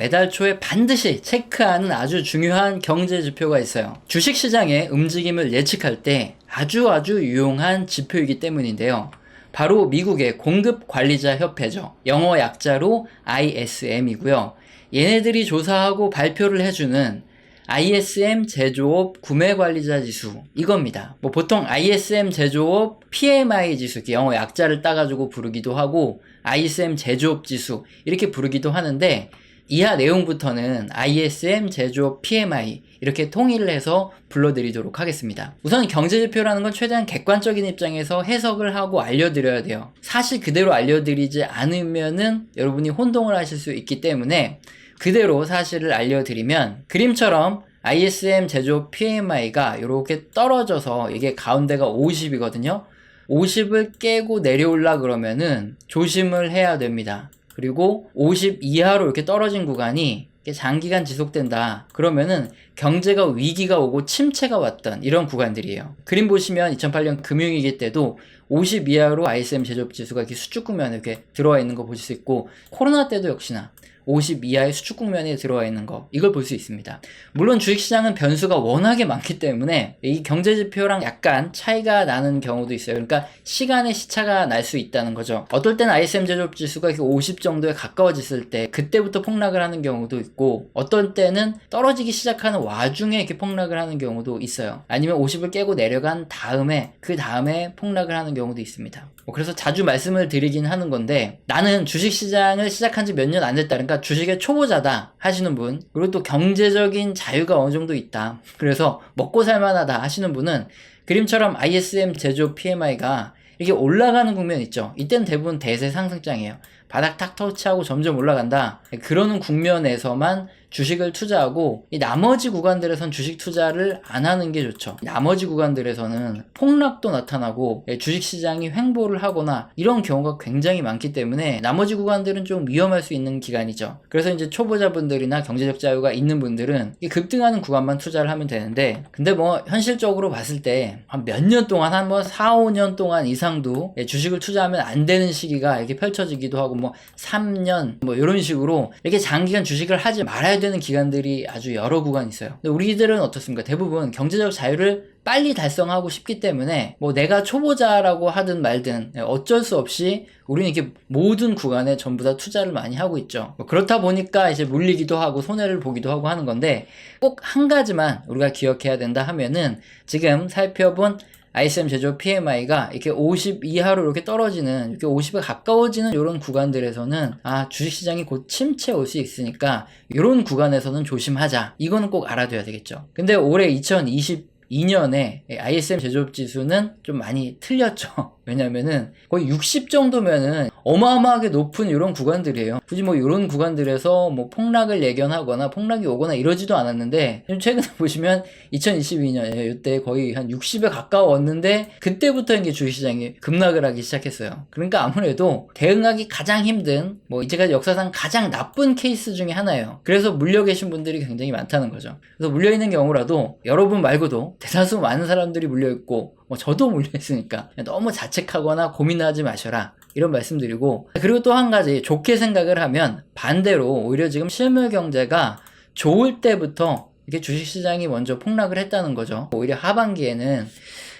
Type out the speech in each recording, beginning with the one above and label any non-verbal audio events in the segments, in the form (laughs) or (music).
매달 초에 반드시 체크하는 아주 중요한 경제 지표가 있어요. 주식 시장의 움직임을 예측할 때 아주 아주 유용한 지표이기 때문인데요. 바로 미국의 공급 관리자 협회죠. 영어 약자로 ISM이고요. 얘네들이 조사하고 발표를 해주는 ISM 제조업 구매 관리자 지수 이겁니다. 뭐 보통 ISM 제조업 PMI 지수 영어 약자를 따가지고 부르기도 하고 ISM 제조업 지수 이렇게 부르기도 하는데 이하 내용부터는 ISM 제조업 PMI 이렇게 통일을 해서 불러드리도록 하겠습니다. 우선 경제지표라는 건 최대한 객관적인 입장에서 해석을 하고 알려드려야 돼요. 사실 그대로 알려드리지 않으면은 여러분이 혼동을 하실 수 있기 때문에 그대로 사실을 알려드리면 그림처럼 ISM 제조 PMI가 이렇게 떨어져서 이게 가운데가 50이거든요. 50을 깨고 내려올라 그러면은 조심을 해야 됩니다. 그리고 50 이하로 이렇게 떨어진 구간이 장기간 지속된다. 그러면은 경제가 위기가 오고 침체가 왔던 이런 구간들이에요. 그림 보시면 2008년 금융위기 때도 50 이하로 ISM 제조업 지수가 이렇게 수축 국면에 이렇게 들어와 있는 거 보실 수 있고 코로나 때도 역시나 50 이하의 수축 국면에 들어와 있는 거 이걸 볼 수 있습니다. 물론 주식시장은 변수가 워낙에 많기 때문에 이 경제 지표랑 약간 차이가 나는 경우도 있어요. 그러니까 시간의 시차가 날 수 있다는 거죠. 어떨 땐 ISM 제조업 지수가 이렇게 50 정도에 가까워졌을 때 그때부터 폭락을 하는 경우도 있고 어떤 때는 떨어지기 시작하는 와중에 이렇게 폭락을 하는 경우도 있어요. 아니면 50을 깨고 내려간 다음에 그 다음에 폭락을 하는 경우도 있습니다. 뭐 그래서 자주 말씀을 드리긴 하는 건데 나는 주식 시장을 시작한 지 몇 년 안 됐다. 그러니까 주식의 초보자다 하시는 분 그리고 또 경제적인 자유가 어느 정도 있다. 그래서 먹고 살만하다 하시는 분은 그림처럼 ISM 제조 PMI가 이렇게 올라가는 국면 있죠. 이때는 대부분 대세 상승장이에요. 바닥 탁 터치하고 점점 올라간다. 그러는 국면에서만 주식을 투자하고 이 나머지 구간들에선 주식 투자를 안 하는 게 좋죠. 나머지 구간들에서는 폭락도 나타나고 예, 주식 시장이 횡보를 하거나 이런 경우가 굉장히 많기 때문에 나머지 구간들은 좀 위험할 수 있는 기간이죠. 그래서 이제 초보자분들이나 경제적 자유가 있는 분들은 이 급등하는 구간만 투자를 하면 되는데 근데 뭐 현실적으로 봤을 때 한 몇 년 동안 한 뭐 4, 5년 동안 이상도 예, 주식을 투자하면 안 되는 시기가 이렇게 펼쳐지기도 하고 뭐 3년 뭐 이런 식으로 이렇게 장기간 주식을 하지 말아야 되는 기간들이 아주 여러 구간 있어요. 근데 우리들은 어떻습니까? 대부분 경제적 자유를 빨리 달성하고 싶기 때문에 뭐 내가 초보자라고 하든 말든 어쩔 수 없이 우리는 이렇게 모든 구간에 전부 다 투자를 많이 하고 있죠. 뭐 그렇다 보니까 이제 물리기도 하고 손해를 보기도 하고 하는 건데 꼭 한 가지만 우리가 기억해야 된다 하면은 지금 살펴본 ISM 제조 PMI가 이렇게 50 이하로 이렇게 떨어지는 이렇게 50에 가까워지는 이런 구간들에서는 아 주식시장이 곧 침체 올 수 있으니까 이런 구간에서는 조심하자. 이거는 꼭 알아둬야 되겠죠. 근데 올해 2022년에 ISM 제조업 지수는 좀 많이 틀렸죠 왜냐면은 거의 60 정도면은 어마어마하게 높은 이런 구간들이에요. 굳이 뭐 이런 구간들에서 뭐 폭락을 예견하거나 폭락이 오거나 이러지도 않았는데 최근에 (laughs) 보시면 2022년에 이때 거의 한 60에 가까웠는데 그때부터 이제 주식시장이 급락을 하기 시작했어요. 그러니까 아무래도 대응하기 가장 힘든 뭐 이제까지 역사상 가장 나쁜 케이스 중에 하나예요. 그래서 물려 계신 분들이 굉장히 많다는 거죠. 그래서 물려 있는 경우라도 여러분 말고도 대다수 많은 사람들이 물려 있고 뭐 저도 물려있으니까 너무 자책하거나 고민하지 마셔라. 이런 말씀드리고 그리고 또 한 가지 좋게 생각을 하면 반대로 오히려 지금 실물 경제가 좋을 때부터 이렇게 주식시장이 먼저 폭락을 했다는 거죠. 오히려 하반기에는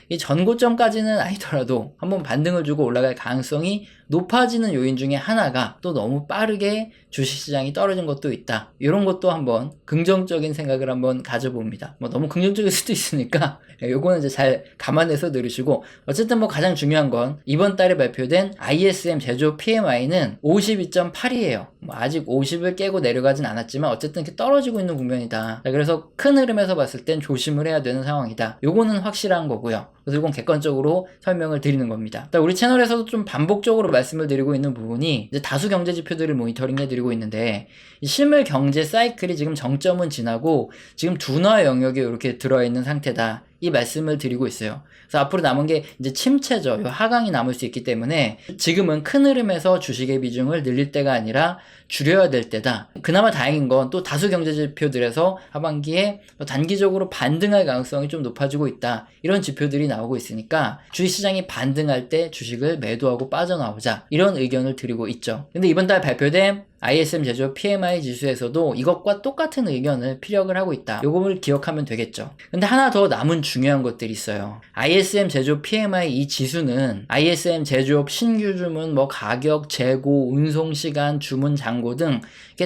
이 전고점까지는 아니더라도 한번 반등을 주고 올라갈 가능성이 높아지는 요인 중에 하나가 또 너무 빠르게 주식시장이 떨어진 것도 있다. 이런 것도 한번 긍정적인 생각을 한번 가져봅니다. 뭐 너무 긍정적일 수도 있으니까 (laughs) 요거는 이제 잘 감안해서 들으시고 어쨌든 뭐 가장 중요한 건 이번 달에 발표된 ISM 제조 PMI는 52.8이에요. 뭐 아직 50을 깨고 내려가진 않았지만 어쨌든 이렇게 떨어지고 있는 국면이다. 그래서 큰 흐름에서 봤을 땐 조심을 해야 되는 상황이다. 요거는 확실한 거고요. 이건 객관적으로 설명을 드리는 겁니다. 우리 채널에서도 좀 반복적으로 말씀을 드리고 있는 부분이 다수 경제 지표들을 모니터링 해 드리고 있는데 실물 경제 사이클이 지금 정점은 지나고 지금 둔화 영역에 이렇게 들어 있는 상태다. 이 말씀을 드리고 있어요. 그래서 앞으로 남은 게 이제 침체죠. 하강이 남을 수 있기 때문에 지금은 큰 흐름에서 주식의 비중을 늘릴 때가 아니라 줄여야 될 때다. 그나마 다행인 건 또 다수 경제 지표들에서 하반기에 단기적으로 반등할 가능성이 좀 높아지고 있다. 이런 지표들이 나오고 있으니까 주식시장이 반등할 때 주식을 매도하고 빠져나오자. 이런 의견을 드리고 있죠. 근데 이번 달 발표된 ISM 제조업 PMI 지수에서도 이것과 똑같은 의견을 피력을 하고 있다. 요거를 기억하면 되겠죠. 근데 하나 더 남은 중요한 것들이 있어요. ISM 제조업 PMI 이 지수는 ISM 제조업 신규 주문, 뭐 가격, 재고, 운송 시간, 주문 잔고 등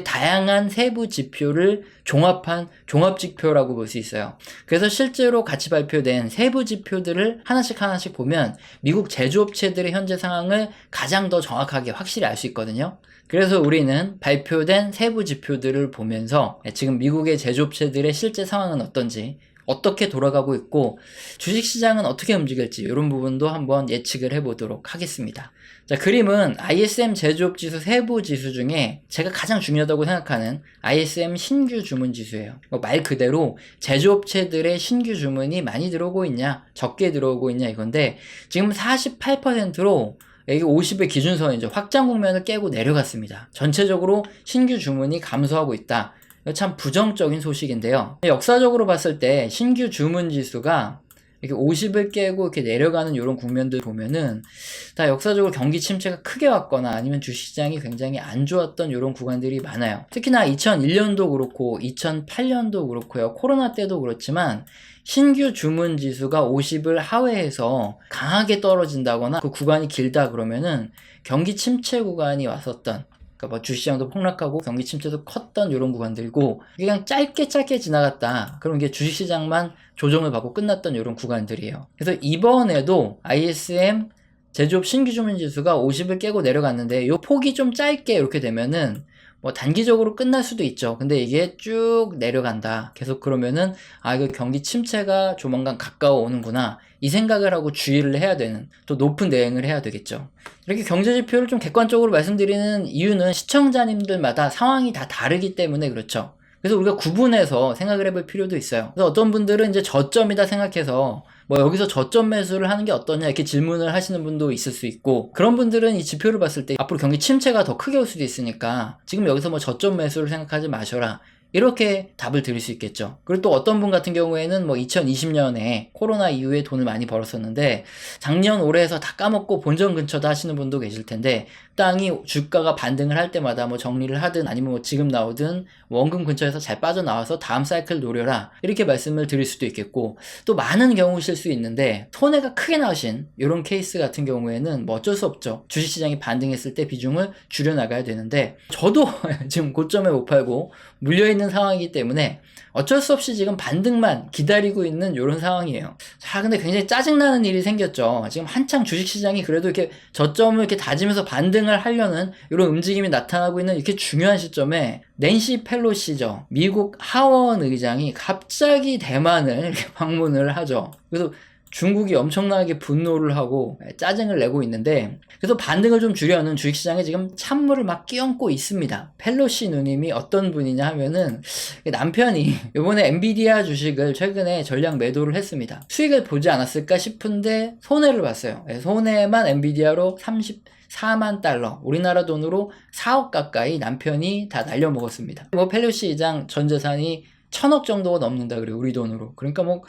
다양한 세부 지표를 종합한 종합 지표라고 볼 수 있어요. 그래서 실제로 같이 발표된 세부 지표들을 하나씩 하나씩 보면 미국 제조업체들의 현재 상황을 가장 더 정확하게 확실히 알 수 있거든요. 그래서 우리는 발표된 세부 지표들을 보면서 지금 미국의 제조업체들의 실제 상황은 어떤지 어떻게 돌아가고 있고 주식시장은 어떻게 움직일지 이런 부분도 한번 예측을 해보도록 하겠습니다. 자, 그림은 ISM 제조업 지수 세부 지수 중에 제가 가장 중요하다고 생각하는 ISM 신규 주문 지수예요. 뭐말 그대로 제조업체들의 신규 주문이 많이 들어오고 있냐, 적게 들어오고 있냐 이건데 지금 48%로 여기 50의 기준선 이제 확장 국면을 깨고 내려갔습니다. 전체적으로 신규 주문이 감소하고 있다. 참 부정적인 소식인데요. 역사적으로 봤을 때 신규 주문 지수가 이렇게 50을 깨고 이렇게 내려가는 이런 국면들 보면은 다 역사적으로 경기 침체가 크게 왔거나 아니면 주식시장이 굉장히 안 좋았던 이런 구간들이 많아요. 특히나 2001년도 그렇고 2008년도 그렇고요. 코로나 때도 그렇지만 신규 주문 지수가 50을 하회해서 강하게 떨어진다거나 그 구간이 길다 그러면은 경기 침체 구간이 왔었던 그러니까 뭐 주시장도 폭락하고 경기 침체도 컸던 이런 구간들이고 이게 그냥 짧게 짧게 지나갔다. 그럼 이게 주식시장만 조정을 받고 끝났던 이런 구간들이에요. 그래서 이번에도 ISM 제조업 신규 주문 지수가 50을 깨고 내려갔는데 이 폭이 좀 짧게 이렇게 되면은 뭐 단기적으로 끝날 수도 있죠. 근데 이게 쭉 내려간다. 계속 그러면은 아 이거 경기 침체가 조만간 가까워 오는구나. 이 생각을 하고 주의를 해야 되는 또 높은 대응을 해야 되겠죠. 이렇게 경제 지표를 좀 객관적으로 말씀드리는 이유는 시청자님들마다 상황이 다 다르기 때문에 그렇죠. 그래서 우리가 구분해서 생각을 해볼 필요도 있어요. 그래서 어떤 분들은 이제 저점이다 생각해서 뭐 여기서 저점 매수를 하는 게 어떠냐 이렇게 질문을 하시는 분도 있을 수 있고 그런 분들은 이 지표를 봤을 때 앞으로 경기 침체가 더 크게 올 수도 있으니까 지금 여기서 뭐 저점 매수를 생각하지 마셔라. 이렇게 답을 드릴 수 있겠죠. 그리고 또 어떤 분 같은 경우에는 뭐 2020년에 코로나 이후에 돈을 많이 벌었었는데 작년 올해에서 다 까먹고 본전 근처다 하시는 분도 계실 텐데 땅이 주가가 반등을 할 때마다 뭐 정리를 하든 아니면 뭐 지금 나오든 원금 근처에서 잘 빠져나와서 다음 사이클 노려라 이렇게 말씀을 드릴 수도 있겠고 또 많은 경우실 수 있는데 손해가 크게 나신 이런 케이스 같은 경우에는 뭐 어쩔 수 없죠. 주식시장이 반등했을 때 비중을 줄여나가야 되는데 저도 (laughs) 지금 고점에 못 팔고 물려있는 상황이기 때문에 어쩔 수 없이 지금 반등만 기다리고 있는 이런 상황이에요. 자, 근데 굉장히 짜증나는 일이 생겼죠. 지금 한창 주식시장이 그래도 이렇게 저점을 이렇게 다지면서 반등을 하려는 이런 움직임이 나타나고 있는 이렇게 중요한 시점에 낸시 펠로시죠. 미국 하원 의장이 갑자기 대만을 (laughs) 방문을 하죠. 그래서 중국이 엄청나게 분노를 하고 짜증을 내고 있는데 그래서 반등을 좀 주려는 주식시장에 지금 찬물을 막 끼얹고 있습니다. 펠로시 누님이 어떤 분이냐 하면은 남편이 (laughs) 이번에 엔비디아 주식을 최근에 전량 매도를 했습니다. 수익을 보지 않았을까 싶은데 손해를 봤어요. 네, 손해만 엔비디아로 34만 달러, 우리나라 돈으로 4억 가까이 남편이 다 날려먹었습니다. 뭐 펠로시 의장 전 재산이 천억 정도가 넘는다 그래요 우리 돈으로 그러니까 뭐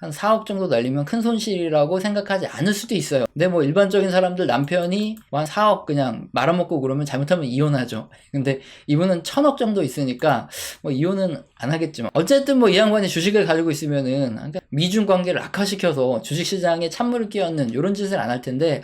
한 4억 정도 날리면 큰 손실이라고 생각하지 않을 수도 있어요. 근데 뭐 일반적인 사람들 남편이 뭐 한 4억 그냥 말아먹고 그러면 잘못하면 이혼하죠. 근데 이분은 천억 정도 있으니까 뭐 이혼은 안 하겠지만 어쨌든 뭐 이 양반이 주식을 가지고 있으면은 그러니까 미중 관계를 악화시켜서 주식시장에 찬물을 끼얹는 이런 짓을 안 할 텐데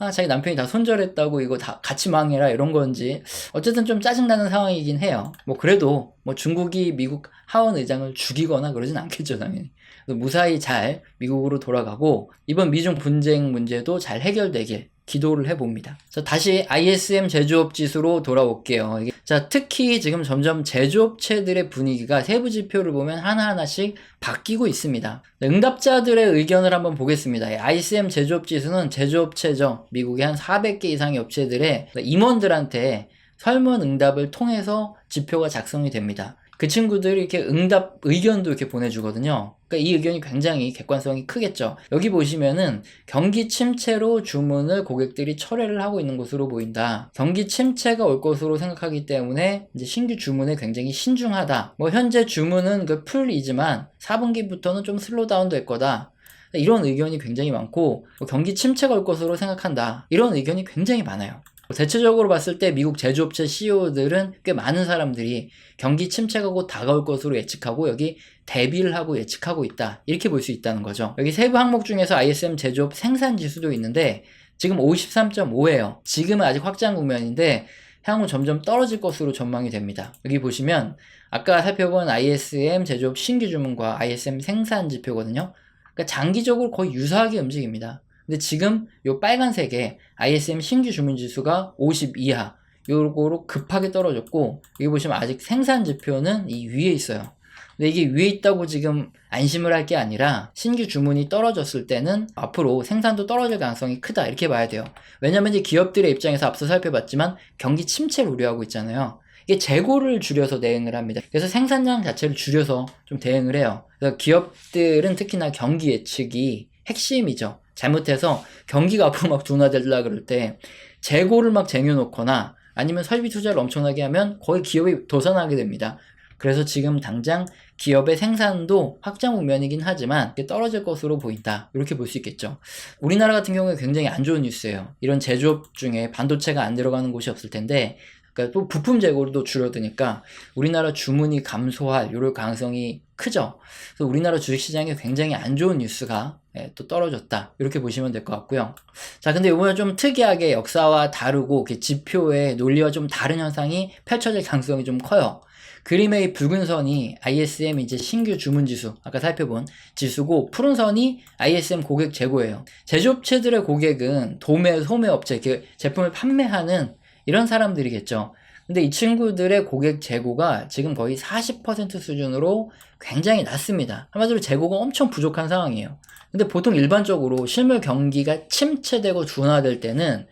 아 자기 남편이 다 손절했다고 이거 다 같이 망해라 이런 건지 어쨌든 좀 짜증나는 상황이긴 해요. 뭐 그래도 뭐 중국이 미국 하원 의장을 죽이거나 그러진 않겠죠 당연히 무사히 잘 미국으로 돌아가고 이번 미중 분쟁 문제도 잘 해결되길 기도를 해봅니다. 자, 다시 ISM 제조업 지수로 돌아올게요. 자, 특히 지금 점점 제조업체들의 분위기가 세부 지표를 보면 하나하나씩 바뀌고 있습니다. 응답자들의 의견을 한번 보겠습니다. 이 ISM 제조업 지수는 제조업체죠. 미국의 한 400개 이상의 업체들의 임원들한테 설문 응답을 통해서 지표가 작성이 됩니다. 그 친구들이 이렇게 응답 의견도 이렇게 보내주거든요. 그러니까 이 의견이 굉장히 객관성이 크겠죠. 여기 보시면은 경기 침체로 주문을 고객들이 철회를 하고 있는 것으로 보인다. 경기 침체가 올 것으로 생각하기 때문에 이제 신규 주문에 굉장히 신중하다. 뭐 현재 주문은 그 풀이지만 4분기부터는 좀 슬로다운 될 거다. 이런 의견이 굉장히 많고 뭐 경기 침체가 올 것으로 생각한다. 이런 의견이 굉장히 많아요. 대체적으로 봤을 때 미국 제조업체 CEO들은 꽤 많은 사람들이 경기 침체가 곧 다가올 것으로 예측하고 여기 대비를 하고 예측하고 있다. 이렇게 볼 수 있다는 거죠. 여기 세부 항목 중에서 ISM 제조업 생산 지수도 있는데 지금 53.5예요. 지금은 아직 확장 국면인데 향후 점점 떨어질 것으로 전망이 됩니다. 여기 보시면 아까 살펴본 ISM 제조업 신규 주문과 ISM 생산 지표거든요. 그러니까 장기적으로 거의 유사하게 움직입니다. 근데 지금 요 빨간색에 ISM 신규 주문 지수가 50 이하 요거로 급하게 떨어졌고 여기 보시면 아직 생산 지표는 이 위에 있어요. 근데 이게 위에 있다고 지금 안심을 할 게 아니라 신규 주문이 떨어졌을 때는 앞으로 생산도 떨어질 가능성이 크다 이렇게 봐야 돼요. 왜냐면 이제 기업들의 입장에서 앞서 살펴봤지만 경기 침체를 우려하고 있잖아요. 이게 재고를 줄여서 대응을 합니다. 그래서 생산량 자체를 줄여서 좀 대응을 해요. 그래서 기업들은 특히나 경기 예측이 핵심이죠. 잘못해서 경기가 앞으로 막 둔화되려 그럴 때 재고를 막 쟁여놓거나 아니면 설비 투자를 엄청나게 하면 거의 기업이 도산하게 됩니다. 그래서 지금 당장 기업의 생산도 확장 국면이긴 하지만 떨어질 것으로 보인다. 이렇게 볼 수 있겠죠. 우리나라 같은 경우에 굉장히 안 좋은 뉴스예요. 이런 제조업 중에 반도체가 안 들어가는 곳이 없을 텐데 그러니까 또 부품 재고도 줄어드니까 우리나라 주문이 감소할 이럴 가능성이 크죠. 그래서 우리나라 주식시장에 굉장히 안 좋은 뉴스가 예, 또 떨어졌다. 이렇게 보시면 될 것 같고요. 자, 근데 이번에 좀 특이하게 역사와 다르고 지표의 논리와 좀 다른 현상이 펼쳐질 가능성이 좀 커요. 그림의 붉은 선이 ISM 이제 신규 주문 지수, 아까 살펴본 지수고, 푸른 선이 ISM 고객 재고예요. 제조업체들의 고객은 도매, 소매 업체, 그 제품을 판매하는 이런 사람들이겠죠. 근데 이 친구들의 고객 재고가 지금 거의 40% 수준으로 굉장히 낮습니다. 한마디로 재고가 엄청 부족한 상황이에요. 근데 보통 일반적으로 실물 경기가 침체되고 둔화될 때는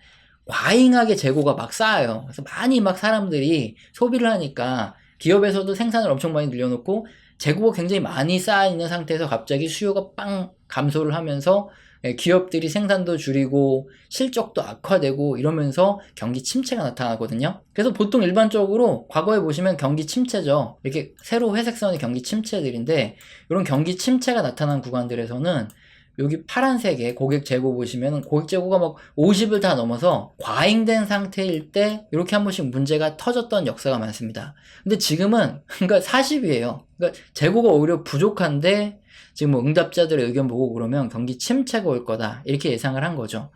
과잉하게 재고가 막 쌓여요. 그래서 많이 막 사람들이 소비를 하니까 기업에서도 생산을 엄청 많이 늘려놓고 재고가 굉장히 많이 쌓여 있는 상태에서 갑자기 수요가 빵 감소를 하면서 예, 기업들이 생산도 줄이고 실적도 악화되고 이러면서 경기 침체가 나타나거든요. 그래서 보통 일반적으로 과거에 보시면 경기 침체죠. 이렇게 세로 회색선이 경기 침체들인데 이런 경기 침체가 나타난 구간들에서는 여기 파란색에 고객 재고 보시면 고객 재고가 막 50을 다 넘어서 과잉된 상태일 때 이렇게 한 번씩 문제가 터졌던 역사가 많습니다. 근데 지금은 그러니까 40이에요. 그러니까 재고가 오히려 부족한데 지금 뭐 응답자들의 의견 보고 그러면 경기 침체가 올 거다 이렇게 예상을 한 거죠.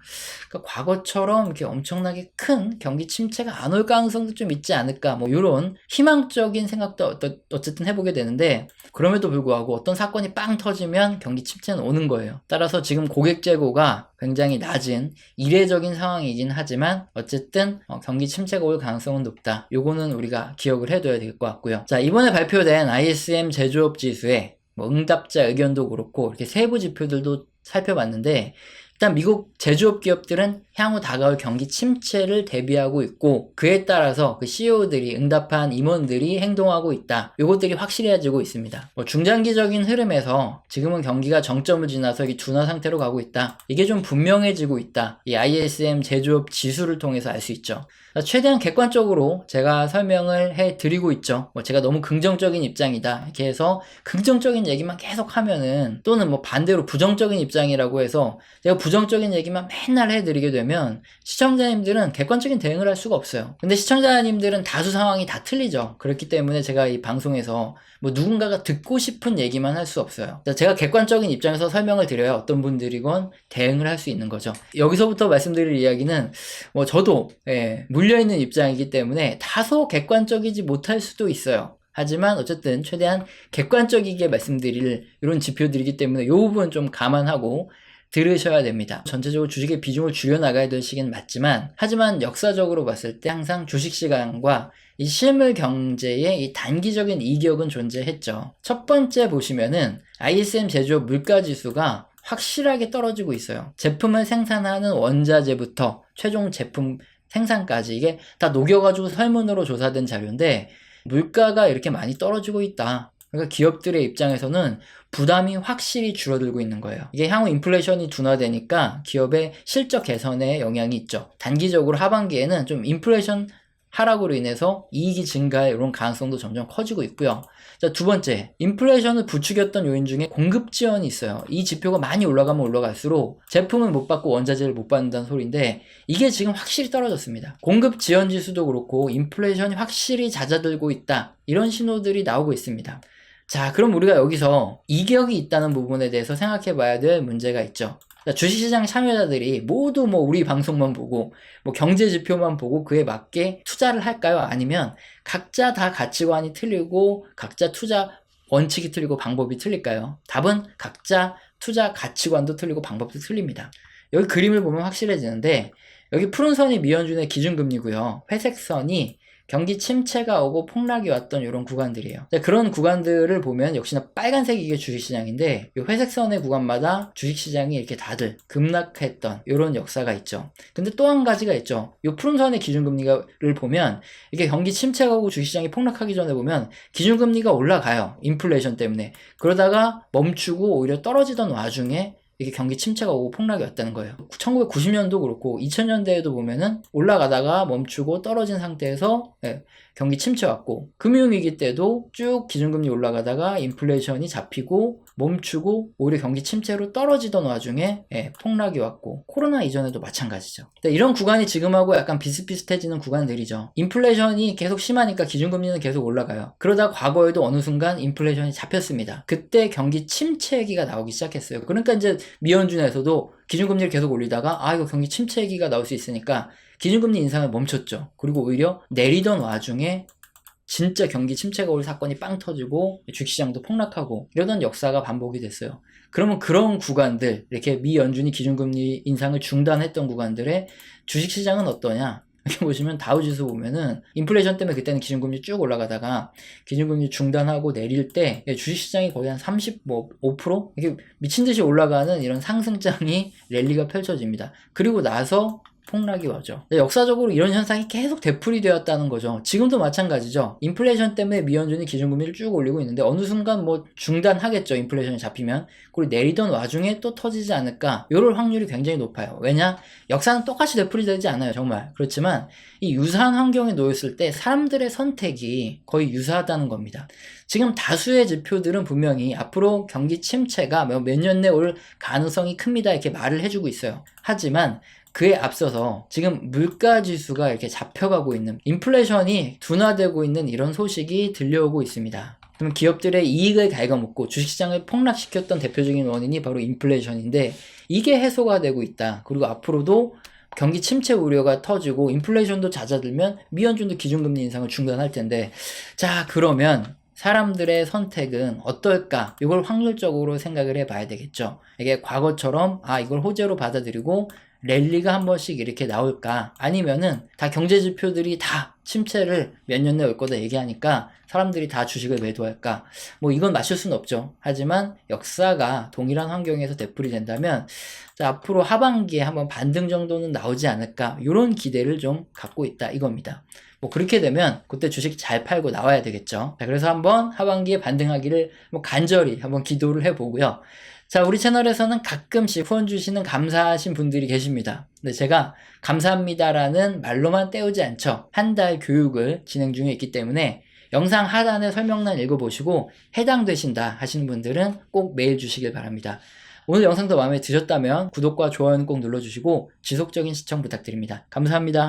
그러니까 과거처럼 이렇게 엄청나게 큰 경기 침체가 안 올 가능성도 좀 있지 않을까 뭐 이런 희망적인 생각도 어쨌든 해보게 되는데 그럼에도 불구하고 어떤 사건이 빵 터지면 경기 침체는 오는 거예요. 따라서 지금 고객 재고가 굉장히 낮은 이례적인 상황이긴 하지만 어쨌든 어, 경기 침체가 올 가능성은 높다. 요거는 우리가 기억을 해둬야 될 것 같고요. 자 이번에 발표된 ISM 제조업 지수에 뭐 응답자 의견도 그렇고 이렇게 세부 지표들도 살펴봤는데 일단 미국 제조업 기업들은 향후 다가올 경기 침체를 대비하고 있고 그에 따라서 그 CEO들이 응답한 임원들이 행동하고 있다. 이것들이 확실해지고 있습니다. 뭐 중장기적인 흐름에서 지금은 경기가 정점을 지나서 이 둔화 상태로 가고 있다. 이게 좀 분명해지고 있다. 이 ISM 제조업 지수를 통해서 알 수 있죠. 최대한 객관적으로 제가 설명을 해 드리고 있죠. 뭐 제가 너무 긍정적인 입장이다. 이렇게 해서 긍정적인 얘기만 계속 하면은 또는 뭐 반대로 부정적인 입장이라고 해서 제가 부정적인 얘기만 맨날 해 드리게 되면 시청자님들은 객관적인 대응을 할 수가 없어요. 근데 시청자님들은 다수 상황이 다 틀리죠. 그렇기 때문에 제가 이 방송에서 뭐 누군가가 듣고 싶은 얘기만 할 수 없어요. 제가 객관적인 입장에서 설명을 드려야 어떤 분들이건 대응을 할 수 있는 거죠. 여기서부터 말씀드릴 이야기는 뭐 저도 예, 물려있는 입장이기 때문에 다소 객관적이지 못할 수도 있어요. 하지만 어쨌든 최대한 객관적이게 말씀드릴 이런 지표들이기 때문에 이 부분 좀 감안하고 들으셔야 됩니다. 전체적으로 주식의 비중을 줄여나가야 될 시기는 맞지만, 하지만 역사적으로 봤을 때 항상 주식 시장과 이 실물 경제의 이 단기적인 이격은 존재했죠. 첫 번째 보시면은 ISM 제조업 물가 지수가 확실하게 떨어지고 있어요. 제품을 생산하는 원자재부터 최종 제품 생산까지 이게 다 녹여가지고 설문으로 조사된 자료인데 물가가 이렇게 많이 떨어지고 있다. 그러니까 기업들의 입장에서는 부담이 확실히 줄어들고 있는 거예요. 이게 향후 인플레이션이 둔화되니까 기업의 실적 개선에 영향이 있죠. 단기적으로 하반기에는 좀 인플레이션 하락으로 인해서 이익이 증가할 이런 가능성도 점점 커지고 있고요. 자, 두 번째, 인플레이션을 부추겼던 요인 중에 공급 지연이 있어요. 이 지표가 많이 올라가면 올라갈수록 제품을 못 받고 원자재를 못 받는다는 소리인데 이게 지금 확실히 떨어졌습니다. 공급 지연 지수도 그렇고 인플레이션이 확실히 잦아들고 있다. 이런 신호들이 나오고 있습니다. 자, 그럼 우리가 여기서 이격이 있다는 부분에 대해서 생각해 봐야 될 문제가 있죠. 자, 주식시장 참여자들이 모두 뭐 우리 방송만 보고 뭐 경제 지표만 보고 그에 맞게 투자를 할까요? 아니면 각자 다 가치관이 틀리고 각자 투자 원칙이 틀리고 방법이 틀릴까요? 답은 각자 투자 가치관도 틀리고 방법도 틀립니다. 여기 그림을 보면 확실해지는데 여기 푸른 선이 미연준의 기준금리고요. 회색 선이 경기 침체가 오고 폭락이 왔던 이런 구간들이에요. 자, 그런 구간들을 보면 역시나 빨간색이 이게 주식시장인데 이 회색 선의 구간마다 주식시장이 이렇게 다들 급락했던 이런 역사가 있죠. 근데 또 한 가지가 있죠. 이 푸른 선의 기준금리를 보면 이게 경기 침체가 오고 주식시장이 폭락하기 전에 보면 기준금리가 올라가요. 인플레이션 때문에. 그러다가 멈추고 오히려 떨어지던 와중에 이게 경기 침체가 오고 폭락이 왔다는 거예요. 1990년도 그렇고 2000년대에도 보면은 올라가다가 멈추고 떨어진 상태에서 예, 경기 침체 왔고 금융위기 때도 쭉 기준금리 올라가다가 인플레이션이 잡히고 멈추고 오히려 경기 침체로 떨어지던 와중에 예, 폭락이 왔고 코로나 이전에도 마찬가지죠. 이런 구간이 지금하고 약간 비슷비슷해지는 구간들이죠. 인플레이션이 계속 심하니까 기준금리는 계속 올라가요. 그러다 과거에도 어느 순간 인플레이션이 잡혔습니다. 그때 경기 침체기가 나오기 시작했어요. 그러니까 이제 미연준에서도 기준금리를 계속 올리다가 아 이거 경기 침체기가 나올 수 있으니까 기준금리 인상을 멈췄죠. 그리고 오히려 내리던 와중에 진짜 경기 침체가 올 사건이 빵 터지고 주식시장도 폭락하고 이러던 역사가 반복이 됐어요. 그러면 그런 구간들 이렇게 미 연준이 기준금리 인상을 중단했던 구간들의 주식시장은 어떠냐? 이렇게 (laughs) 보시면 다우지수 보면은 인플레이션 때문에 그때는 기준금리 쭉 올라가다가 기준금리 중단하고 내릴 때 주식시장이 거의 한 30, 뭐5% 이게 미친 듯이 올라가는 이런 상승장이 랠리가 펼쳐집니다. 그리고 나서 폭락이 와죠. 역사적으로 이런 현상이 계속 되풀이 되었다는 거죠. 지금도 마찬가지죠. 인플레이션 때문에 미연준이 기준금리를 쭉 올리고 있는데 어느 순간 뭐 중단하겠죠. 인플레이션이 잡히면. 그리고 내리던 와중에 또 터지지 않을까. 이럴 확률이 굉장히 높아요. 왜냐? 역사는 똑같이 되풀이 되지 않아요. 정말. 그렇지만 이 유사한 환경에 놓였을 때 사람들의 선택이 거의 유사하다는 겁니다. 지금 다수의 지표들은 분명히 앞으로 경기 침체가 몇 년 내 올 가능성이 큽니다. 이렇게 말을 해주고 있어요. 하지만 그에 앞서서 지금 물가 지수가 이렇게 잡혀가고 있는 인플레이션이 둔화되고 있는 이런 소식이 들려오고 있습니다. 그럼 기업들의 이익을 갉아먹고 주식시장을 폭락시켰던 대표적인 원인이 바로 인플레이션인데 이게 해소가 되고 있다. 그리고 앞으로도 경기 침체 우려가 터지고 인플레이션도 잦아들면 미연준도 기준금리 인상을 중단할 텐데 자 그러면 사람들의 선택은 어떨까? 이걸 확률적으로 생각을 해봐야 되겠죠. 이게 과거처럼 아 이걸 호재로 받아들이고 랠리가 한 번씩 이렇게 나올까? 아니면은 다 경제 지표들이 다 침체를 몇 년 내에 올 거다 얘기하니까 사람들이 다 주식을 매도할까? 뭐 이건 맞출 수는 없죠. 하지만 역사가 동일한 환경에서 되풀이 된다면 자, 앞으로 하반기에 한번 반등 정도는 나오지 않을까? 이런 기대를 좀 갖고 있다 이겁니다. 뭐 그렇게 되면 그때 주식 잘 팔고 나와야 되겠죠. 자, 그래서 한번 하반기에 반등하기를 뭐 간절히 한번 기도를 해보고요. 자, 우리 채널에서는 가끔씩 후원 주시는 감사하신 분들이 계십니다. 근데 제가 감사합니다라는 말로만 때우지 않죠. 한 달 교육을 진행 중에 있기 때문에 영상 하단에 설명란 읽어보시고 해당되신다 하시는 분들은 꼭 메일 주시길 바랍니다. 오늘 영상도 마음에 드셨다면 구독과 좋아요는 꼭 눌러주시고 지속적인 시청 부탁드립니다. 감사합니다.